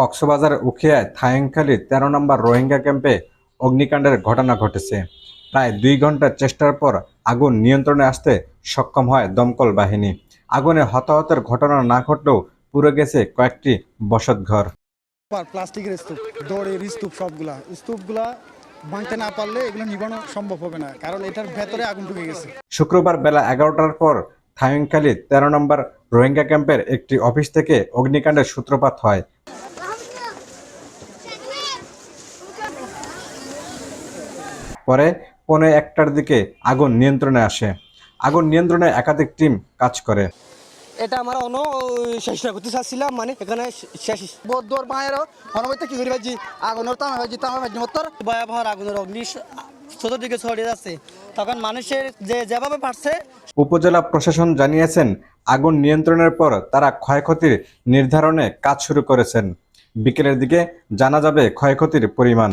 কক্সবাজার উখিয়ায় থায়ংখালী তেরো নম্বর রোহিঙ্গা ক্যাম্পে অগ্নিকাণ্ডের ঘটনা ঘটেছে। প্রায় দুই ঘণ্টার চেষ্টার পর আগুন নিয়ন্ত্রণে আসতে সক্ষম হয় দমকল বাহিনী। আগুনে হতাহতের ঘটনা না ঘটলেও পুড়ে গেছে কয়েকটি বসতঘর। প্লাস্টিকের স্তূপ দড়ির স্তূপ সবগুলা। স্তূপগুলা ভাঙতে না পারলে এগুলো নিবানো সম্ভব হবে না কারণ এটার ভেতরে আগুন ঢুকে গেছে। শুক্রবার বেলা এগারোটার পর থায়ংখালী তেরো নম্বর রোহিঙ্গা ক্যাম্পের একটি অফিস থেকে অগ্নিকাণ্ডের সূত্রপাত হয়। পরে পৌনে একটার দিকে আগুন নিয়ন্ত্রণে আসে। আগুন নিয়ন্ত্রণে একাধিক টিম কাজ করে। এটা আমরা অন চেষ্টা করতে চাচ্ছিলাম মানে এখানে শেষ। বদুয়ার মায়েরও অনবৈতে কি করি ভাজি আগুনের তামা ভাজি তামা ভাজি ভয়াবহ আগুনের অগ্নি চতুর্দিকে ছড়িয়ে যাচ্ছে। তখন মানুষের যে যেভাবে পারছে। উপজেলা প্রশাসন জানিয়েছেন আগুন নিয়ন্ত্রণের পর তারা ক্ষয়ক্ষতির নির্ধারণে কাজ শুরু করেছেন। বিকেলের দিকে জানা যাবে ক্ষয়ক্ষতির পরিমাণ।